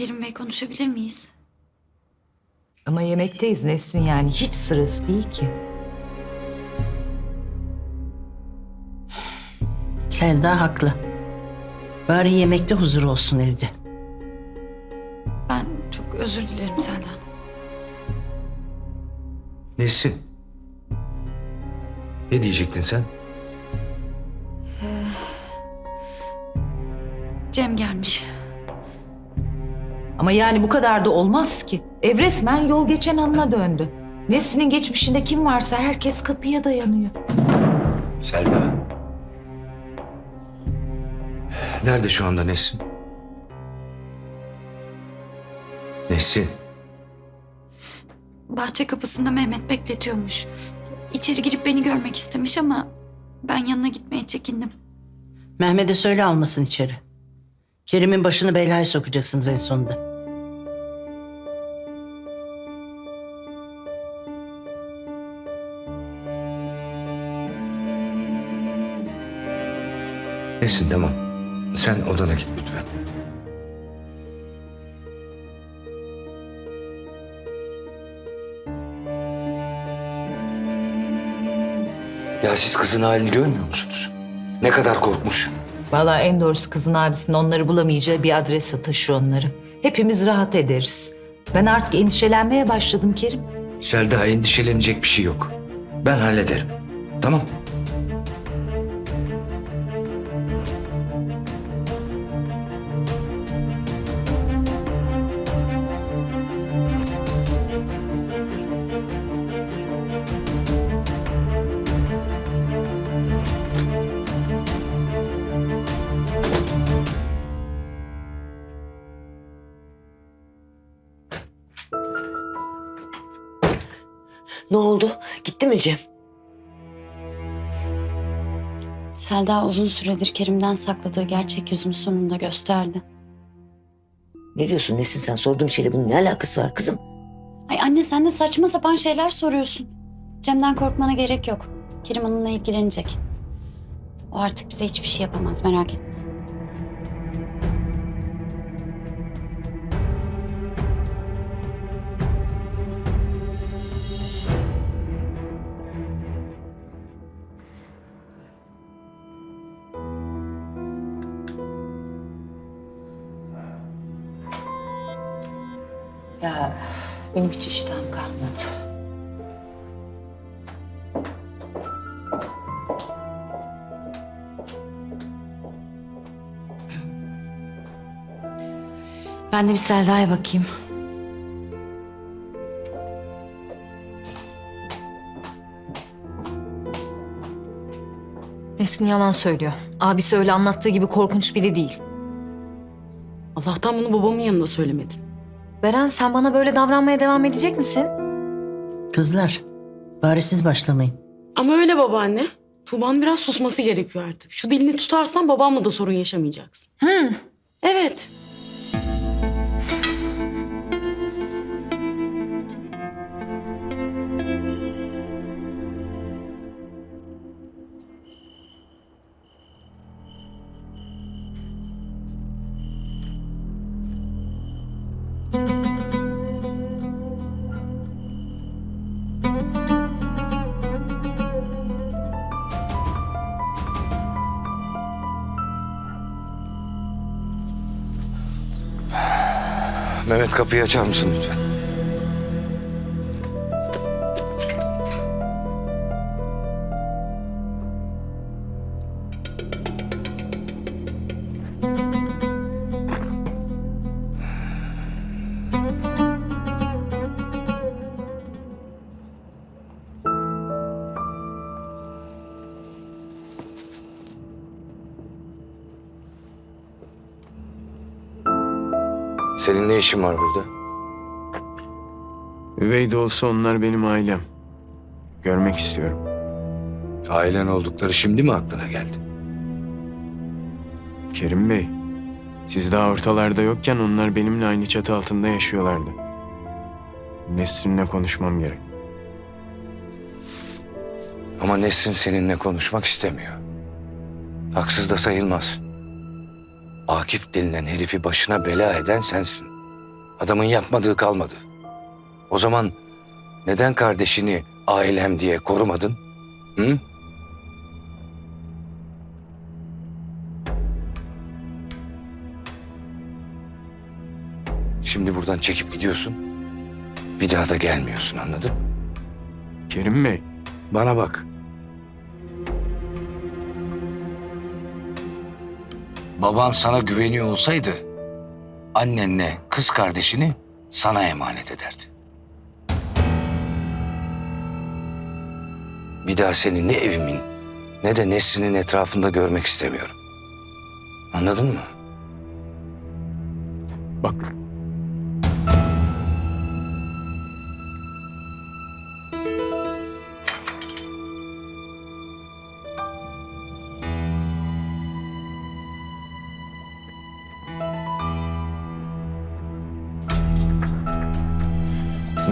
Kerim Bey konuşabilir miyiz? Ama yemekteyiz Nesrin yani hiç sırası değil ki. Selda haklı. Bari yemekte huzur olsun evde. Ben çok özür dilerim Selda Hanım. Nesin? Ne diyecektin sen? Cem gelmiş. Ama yani bu kadar da olmaz ki. Ev resmen yol geçen anına döndü. Nesrin'in geçmişinde kim varsa herkes kapıya dayanıyor. Selda. Nerede şu anda Nesin? Nesin? Bahçe kapısında Mehmet bekletiyormuş. İçeri girip beni görmek istemiş ama ben yanına gitmeye çekindim. Mehmet'e söyle almasın içeri. Kerim'in başını belaya sokacaksınız en sonunda. Nesin tamam. Sen odana git lütfen. Ya siz kızın halini görmüyor musunuz? Ne kadar korkmuş. Vallahi en doğrusu kızın abisinin onları bulamayacağı bir adrese taşı onları. Hepimiz rahat ederiz. Ben artık endişelenmeye başladım Kerim. Selda endişelenecek bir şey yok. Ben hallederim. Tamam. Ne oldu? Gitti mi Cem? Selda uzun süredir Kerim'den sakladığı gerçek yüzünü sonunda gösterdi. Ne diyorsun Nesin sen? Sorduğum şeyle bunun ne alakası var kızım? Ay anne sen de saçma sapan şeyler soruyorsun. Cem'den korkmana gerek yok. Kerim onunla ilgilenecek. O artık bize hiçbir şey yapamaz merak etme. Ya benim hiç iştahım kalmadı. Ben de bir Selda'ya bakayım. Nesin yalan söylüyor. Abisi öyle anlattığı gibi korkunç biri değil. Allah'tan bunu babamın yanında söylemedin. Beren sen bana böyle davranmaya devam edecek misin? Kızlar, bari siz başlamayın. Ama öyle babaanne. Tuğba'nın biraz susması gerekiyor artık. Şu dilini tutarsan babamla da sorun yaşamayacaksın. Hı. Evet. Mehmet kapıyı açar mısın lütfen? Senin ne işin var burada? Üvey de olsa onlar benim ailem. Görmek istiyorum. Ailen oldukları şimdi mi aklına geldi? Kerim Bey, siz daha ortalarda yokken onlar benimle aynı çatı altında yaşıyorlardı. Nesrin'le konuşmam gerek. Ama Nesrin seninle konuşmak istemiyor. Haksız da sayılmaz. Akif denilen herifi başına bela eden sensin. Adamın yapmadığı kalmadı. O zaman neden kardeşini ailem diye korumadın? Hı? Şimdi buradan çekip gidiyorsun. Bir daha da gelmiyorsun anladın mı? Kerim Bey, Bana bak. Baban sana güveniyor olsaydı annenle kız kardeşini sana emanet ederdi. Bir daha seni ne evimin ne de Nesrin'in etrafında görmek istemiyorum. Anladın mı? bak.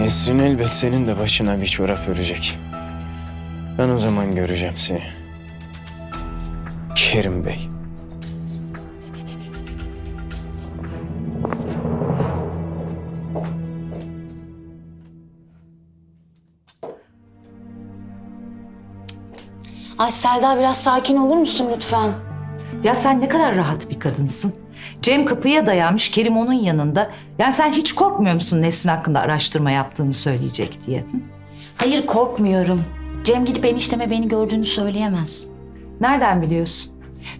Nesrin elbet senin de başına bir çorap örecek. Ben o zaman göreceğim seni. Kerim Bey. Ay Selda biraz sakin olur musun lütfen? Ya sen ne kadar rahat bir kadınsın. Cem kapıya dayanmış, Kerim onun yanında. Yani sen hiç korkmuyor musun Nesrin hakkında araştırma yaptığını söyleyecek diye? hı? Hayır korkmuyorum. Cem gidip enişteme beni gördüğünü söyleyemez. Nereden biliyorsun?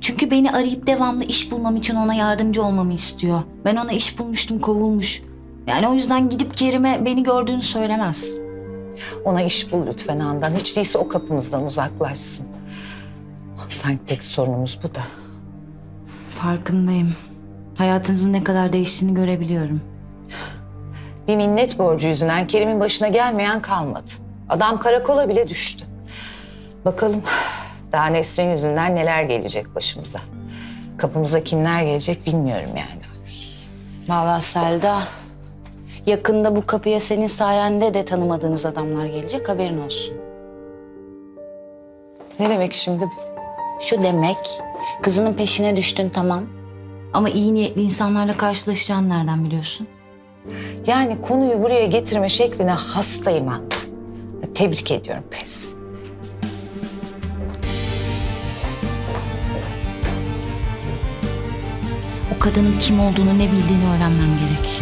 Çünkü beni arayıp devamlı iş bulmam için ona yardımcı olmamı istiyor. Ben ona iş bulmuştum, kovulmuş. Yani o yüzden gidip Kerim'e beni gördüğünü söylemez. Ona iş bul lütfen Handan. Hiç değilse o kapımızdan uzaklaşsın. Sanki tek sorunumuz bu da. Farkındayım. Hayatınızın ne kadar değiştiğini görebiliyorum. Bir minnet borcu yüzünden Kerim'in başına gelmeyen kalmadı. Adam karakola bile düştü. Bakalım daha Nesrin yüzünden neler gelecek başımıza. Kapımıza kimler gelecek bilmiyorum yani. Vallahi Selda, yakında bu kapıya senin sayende de tanımadığınız adamlar gelecek haberin olsun. Ne demek şimdi bu? Şu demek, kızının peşine düştün tamam. Ama iyi niyetli insanlarla karşılaşacağını nereden biliyorsun? Yani konuyu buraya getirme şekline hastayım Handan. Tebrik ediyorum pes. O kadının kim olduğunu ne bildiğini öğrenmem gerek.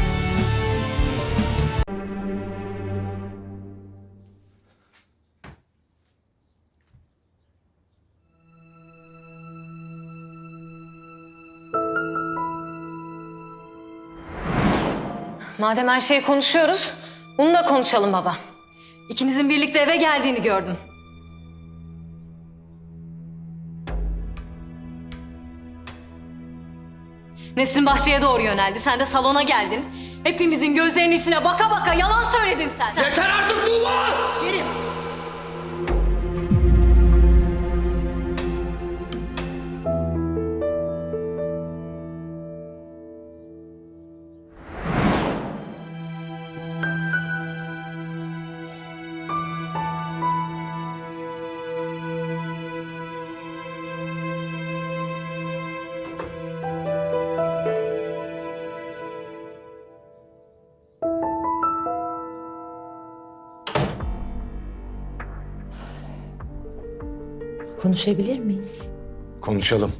Madem her şeyi konuşuyoruz, bunu da konuşalım baba. İkinizin birlikte eve geldiğini gördüm. Nesrin bahçeye doğru yöneldi. Sen de salona geldin. Hepimizin gözlerinin içine baka baka yalan söyledin sen. Yeter artık Tuğba! Konuşabilir miyiz? Konuşalım.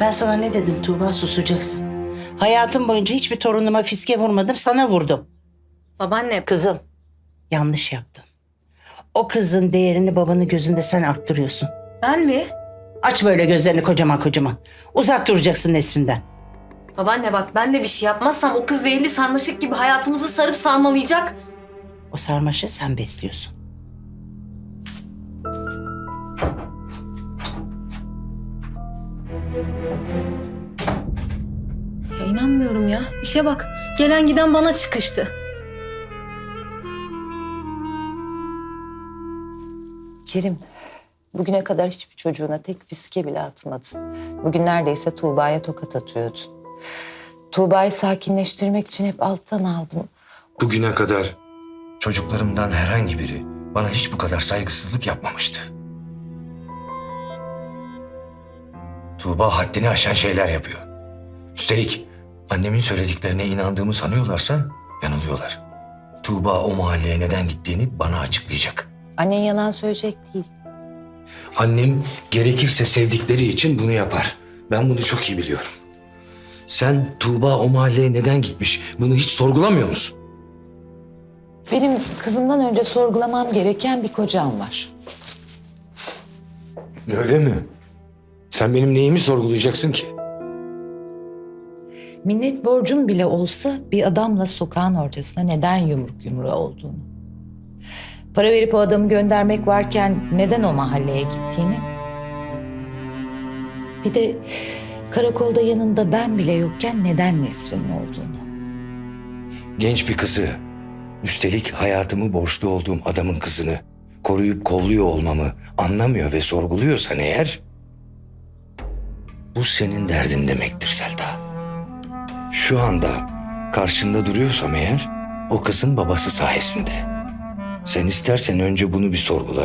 Ben sana ne dedim Tuğba susacaksın. Hayatım boyunca hiçbir torunuma fiske vurmadım sana vurdum. Babaanne, Kızım yanlış yaptın. O kızın değerini babanın gözünde sen arttırıyorsun. ben mi? Aç böyle gözlerini kocaman kocaman. Uzak duracaksın Nesrin'den. Babaanne bak ben de bir şey yapmazsam o kız zehirli sarmaşık gibi hayatımızı sarıp sarmalayacak. O sarmaşı sen besliyorsun. Ya inanmıyorum ya. İşe bak. Gelen giden bana çıkıştı. Kerim, bugüne kadar hiçbir çocuğuna tek fiske bile atmadın. Bugün neredeyse Tuğba'ya tokat atıyordun. Tuğba'yı sakinleştirmek için hep alttan aldım. Bugüne kadar çocuklarımdan herhangi biri bana hiç bu kadar saygısızlık yapmamıştı. Tuğba haddini aşan şeyler yapıyor. Üstelik annemin söylediklerine inandığımı sanıyorlarsa yanılıyorlar. Tuğba o mahalleye neden gittiğini bana açıklayacak. Annen yalan söyleyecek değil. Annem gerekirse sevdikleri için bunu yapar. Ben bunu çok iyi biliyorum. Sen Tuğba o mahalleye neden gitmiş bunu hiç sorgulamıyor musun? Benim kızımdan önce sorgulamam gereken bir kocam var. Öyle mi? Sen benim neyimi sorgulayacaksın ki? Minnet borcun bile olsa bir adamla sokağın ortasına neden yumruk yumruğa olduğunu. Para verip o adamı göndermek varken neden o mahalleye gittiğini. Bir de karakolda yanında ben bile yokken neden Nesrin'in olduğunu. Genç bir kızı, üstelik hayatımı borçlu olduğum adamın kızını koruyup kolluyor olmamı anlamıyor ve sorguluyorsan eğer... Bu senin derdin demektir Selda. Şu anda karşında duruyorsam eğer o kızın babası sayesinde. Sen istersen önce bunu bir sorgula